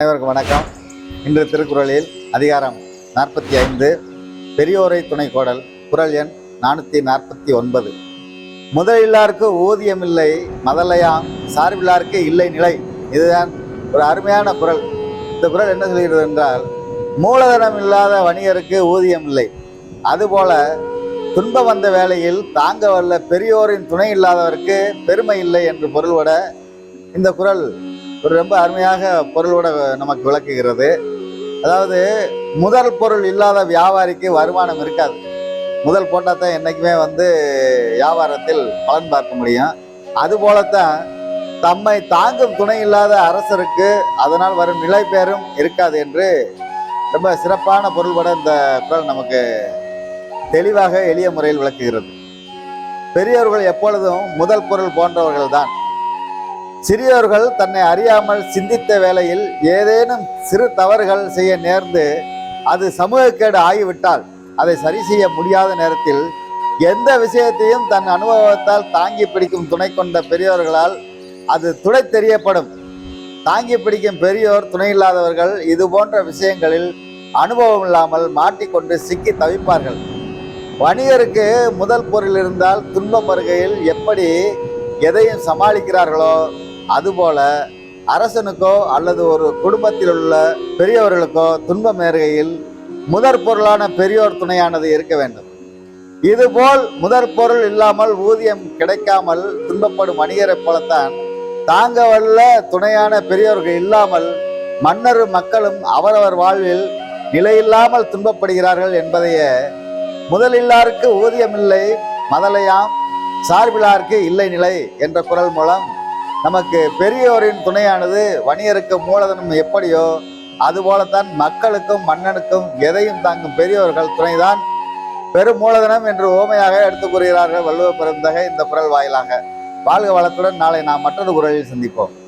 அனைவருக்கும் வணக்கம். இன்று திருக்குறளில் அதிகாரம் நாற்பத்தி ஐந்து பெரியோரை துணை கோடல் குறள் எண் நானூற்றி நாற்பத்தி ஒன்பது. முதலில்லாருக்கு ஊதியமில்லை மதலையாம் சார்பில்லாருக்கு இல்லை நிலை. இதுதான் ஒரு அருமையான குறள் இந்த குறள் என்ன சொல்கிறது என்றால் மூலதனம் இல்லாத வணிகருக்கு ஊதியம் இல்லை. அதுபோல துன்பம் வந்த வேளையில் தாங்க வல்ல பெரியோரின் துணை இல்லாதவருக்கு பெருமை இல்லை என்று பொருள்பட இந்த குறள் ஒரு ரொம்ப அருமையாக பொருளோட நமக்கு விளக்குகிறது. அதாவது முதல் பொருள் இல்லாத வியாபாரிக்கு வருமானம் இருக்காது. முதல் போட்டால் தான் என்றைக்குமே வந்து வியாபாரத்தில் பலன் பார்க்க முடியும். அதுபோலத்தான் தம்மை தாங்கும் துணை இல்லாத அரசருக்கு அதனால் வரும் நிலை பேரும் இருக்காது என்று ரொம்ப சிறப்பான பொருள்பட இந்த குரல் நமக்கு தெளிவாக எளிய முறையில் விளக்குகிறது. பெரியவர்கள் எப்பொழுதும் முதல் பொருள் போன்றவர்கள் தான். சிறியவர்கள் தன்னை அறியாமல் சிந்தித்த வேளையில் ஏதேனும் சிறு தவறுகள் செய்ய நேர்ந்து அது சமூகக்கேடு ஆகிவிட்டால் அதை சரி செய்ய முடியாத நேரத்தில் எந்த விஷயத்தையும் தன் அனுபவத்தால் தாங்கி பிடிக்கும் துணை கொண்ட பெரியவர்களால் அது துடை தெரியப்படும். தாங்கி பிடிக்கும் பெரியோர் துணை இல்லாதவர்கள் இது போன்ற விஷயங்களில் அனுபவம் இல்லாமல் மாட்டிக்கொண்டு சிக்கி தவிப்பார்கள். வணிகருக்கு முதல் பொருள் இருந்தால் துன்பம் வருகையில் எப்படி எதையும் சமாளிக்கிறார்களோ அதுபோல அரசனுக்கோ அல்லது ஒரு குடும்பத்தில் உள்ள பெரியவர்களுக்கோ துன்பம் ஏறுகையில் முதற் பொருளான பெரியோர் துணையானது இருக்க வேண்டும். இதுபோல் முதற் பொருள் இல்லாமல் ஊதியம் கிடைக்காமல் துன்பப்படும் வணிகரைப் போலத்தான் தாங்க வல்ல துணையான பெரியோர்கள் இல்லாமல் மன்னரும் மக்களும் அவரவர் வாழ்வில் நிலையில்லாமல் துன்பப்படுகிறார்கள் என்பதையே முதலில்லாருக்கு ஊதியமில்லை மதலையாம் சார்பிலாருக்கு இல்லை நிலை என்ற குரல் மூலம் நமக்கு பெரியோரின் துணையானது வணிகருக்கு மூலதனம் எப்படியோ அதுபோலத்தான் மக்களுக்கும் மன்னனுக்கும் எதையும் தாங்கும் பெரியோர்கள் துணைதான் பெரும் மூலதனம் என்று ஓமையாக எடுத்துக் கூறுகிறார்கள் வள்ளுவ பெருந்தகை இந்த குரல் வாயிலாக. வாழ்க வளத்துடன் நாளை நாம் மற்றொரு குரலில் சந்திப்போம்.